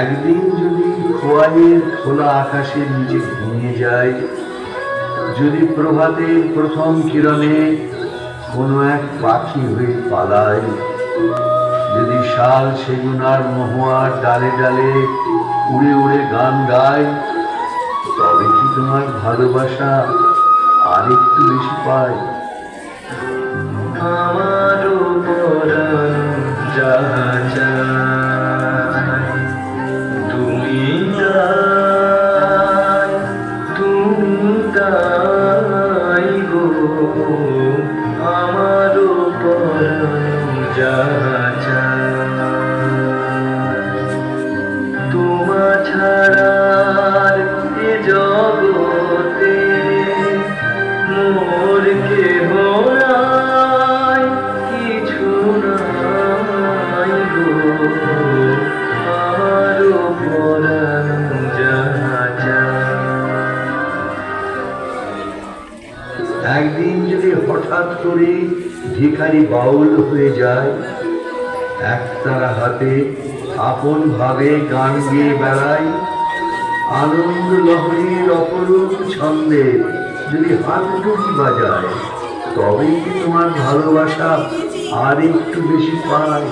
একদিন যদি খোয়াইয়ের খোলা আকাশের নিচে ঘুমিয়ে যায়, যদি প্রভাতের প্রথম কিরণে কোনো এক পাখি হয়ে পালায়, যদি শাল সেগুন আর মহুয়ার ডালে ডালে উড়ে উড়ে গান গায়, তবে কি তোমার ভালোবাসা আরেকটু বেশি পায়? আমারও uh, একদিন যদি হঠাৎ করে ভিখারি বাউল হয়ে যায় একতারা হাতে আপন ভাবে গান গেয়ে বেড়ায়, আনন্দ লহরীর অপরূপ ছন্দে যদি হাত হাতটুকি বাজায়, তবেই কি তোমার ভালোবাসা আর একটু বেশি পায়?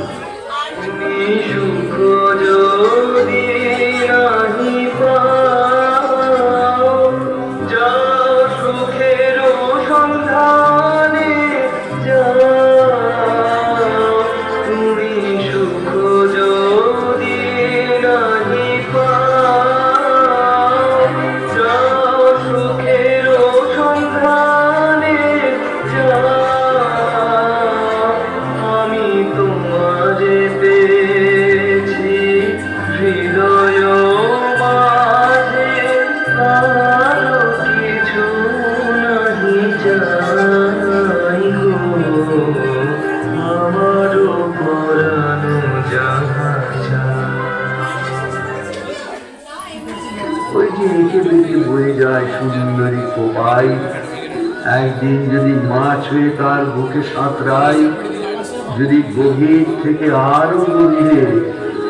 যে এঁকে বেঁকে বয়ে যায় সুন্দরী কোপাই একদিন যদি মাছ হয়ে তার বুকে সাঁতরায়, যদি গভীর থেকে আরও গভীরে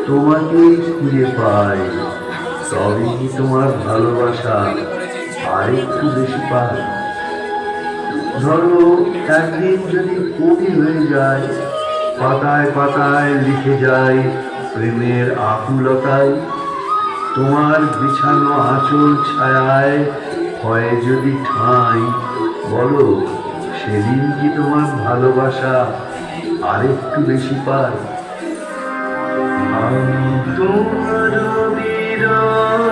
তোমাকে খুঁজে পায় তবে কি তোমার ভালোবাসা আরেকটু বেশি পায়? ধরো, একদিন যদি কবি হয়ে যায়, পাতায় পাতায় লিখে যায় প্রেমের আকুলতায় তোমার বিছানো আঁচল ছায়ায় হয় যদি ঠাঁই, বলো, সেদিন কি তোমার ভালোবাসা আরেকটু বেশি পায়? তোমার বিরহে